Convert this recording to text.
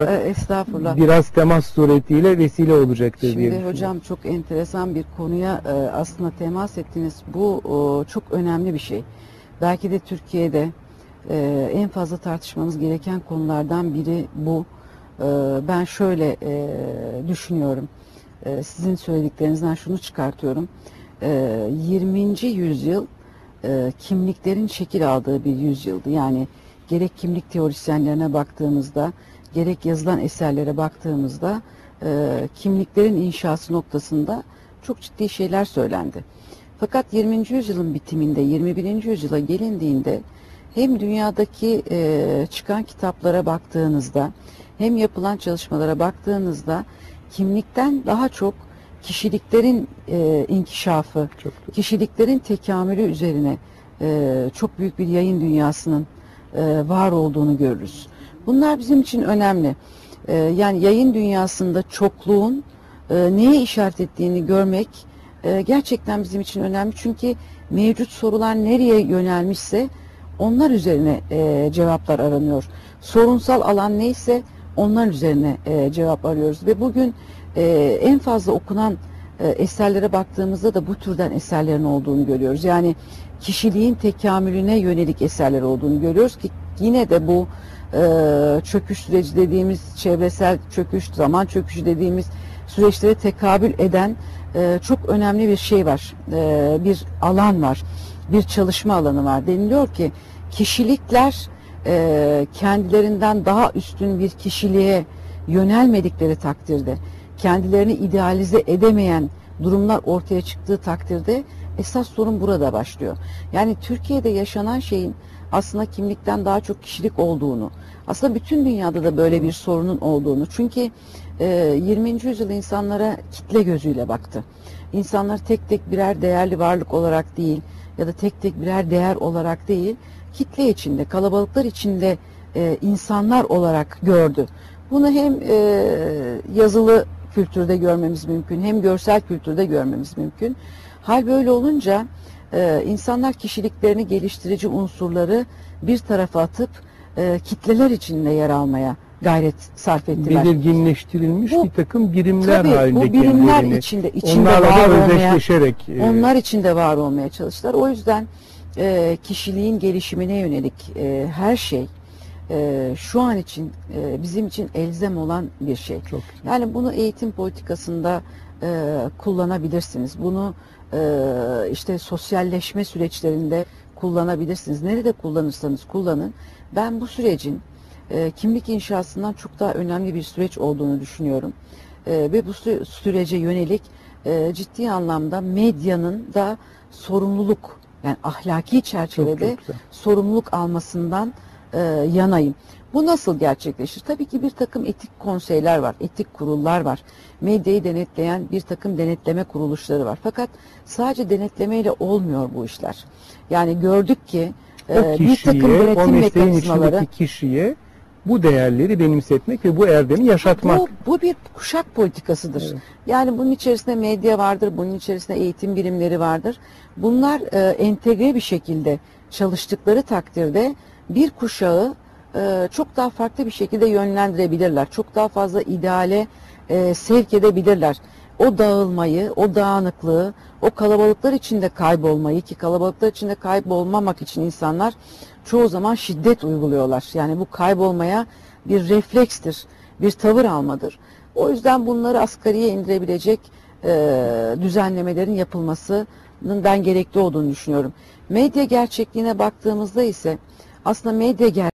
E, Estağfurullah. biraz temas suretiyle vesile olacaktır diye Şimdi hocam çok enteresan bir konuya e, aslında temas ettiniz. Bu o, çok önemli bir şey. Belki de Türkiye'de e, en fazla tartışmamız gereken konulardan biri bu. E, ben şöyle e, düşünüyorum. E, sizin söylediklerinizden şunu çıkartıyorum. E, 20. yüzyıl e, kimliklerin şekil aldığı bir yüzyıldı. Yani gerek kimlik teorisyenlerine baktığımızda, gerek yazılan eserlere baktığımızda e, kimliklerin inşası noktasında çok ciddi şeyler söylendi. Fakat 20. yüzyılın bitiminde, 21. yüzyıla gelindiğinde hem dünyadaki e, çıkan kitaplara baktığınızda hem yapılan çalışmalara baktığınızda kimlikten daha çok kişiliklerin e, inkişafı, Çok kişiliklerin tekamülü üzerine e, çok büyük bir yayın dünyasının e, var olduğunu görürüz. Bunlar bizim için önemli. E, yani yayın dünyasında çokluğun e, neye işaret ettiğini görmek e, gerçekten bizim için önemli. Çünkü mevcut sorular nereye yönelmişse onlar üzerine e, cevaplar aranıyor. Sorunsal alan neyse onlar üzerine cevap arıyoruz. Ve bugün en fazla okunan eserlere baktığımızda da bu türden eserlerin olduğunu görüyoruz. Yani kişiliğin tekamülüne yönelik eserler olduğunu görüyoruz ki yine de bu e, çöküş süreci dediğimiz çevresel çöküş, zaman çöküşü dediğimiz süreçlere tekabül eden e, çok önemli bir şey var. E, bir alan var. Bir çalışma alanı var. Deniliyor ki kişilikler e, kendilerinden daha üstün bir kişiliğe yönelmedikleri takdirde kendilerini idealize edemeyen durumlar ortaya çıktığı takdirde esas sorun burada başlıyor. Yani Türkiye'de yaşanan şeyin aslında kimlikten daha çok kişilik olduğunu, aslında bütün dünyada da böyle bir sorunun olduğunu. Çünkü e, 20. yüzyıl insanlara kitle gözüyle baktı. İnsanlar tek tek birer değerli varlık olarak değil ya da tek tek birer değer olarak değil, kitle içinde, kalabalıklar içinde e, insanlar olarak gördü. Bunu hem e, yazılı kültürde görmemiz mümkün, hem görsel kültürde görmemiz mümkün. Hal böyle olunca e, insanlar kişiliklerini geliştirici unsurları bir tarafa atıp e, kitleler içinde yer almaya gayret sarf ettiler. belirginleştirilmiş Bu- bir takım birimler Tabii halinde bu birimler kendilerini. içinde, içinde Onlarla var da olmaya, özdeşleşerek e, onlar içinde var olmaya çalıştılar. O yüzden e, kişiliğin gelişimine yönelik e, her şey e, şu an için e, bizim için elzem olan bir şey. çok Yani bunu eğitim politikasında e, kullanabilirsiniz. Bunu e, işte sosyalleşme süreçlerinde kullanabilirsiniz. Nerede kullanırsanız kullanın. Ben bu sürecin e, kimlik inşasından çok daha önemli bir süreç olduğunu düşünüyorum. E, ve bu sü- sürece yönelik e, ciddi anlamda medyanın da sorumluluk yani ahlaki çok, çerçevede çok güzel. sorumluluk almasından e, yanayım. Bu nasıl gerçekleşir? Tabii ki bir takım etik konseyler var, etik kurullar var. Medyayı denetleyen bir takım denetleme kuruluşları var. Fakat sadece denetlemeyle olmuyor bu işler. Yani gördük ki e, bir takım kişiye, denetim mekanizmaları kişiye bu değerleri benimsetmek ve bu erdemi yaşatmak. bu, bu bir kuşak politikasıdır. Evet. Yani bunun içerisinde medya vardır, bunun içerisinde eğitim birimleri vardır. Bunlar e, entegre bir şekilde çalıştıkları takdirde bir kuşağı e, çok daha farklı bir şekilde yönlendirebilirler. Çok daha fazla ideale e, sevk edebilirler. O dağılmayı, o dağınıklığı, o kalabalıklar içinde kaybolmayı ki kalabalıklar içinde kaybolmamak için insanlar çoğu zaman şiddet uyguluyorlar. Yani bu kaybolmaya bir reflekstir, bir tavır almadır. O yüzden bunları asgariye indirebilecek e, düzenlemelerin yapılmasının ben gerekli olduğunu düşünüyorum. Medya gerçekliğine baktığımızda ise aslında medya ger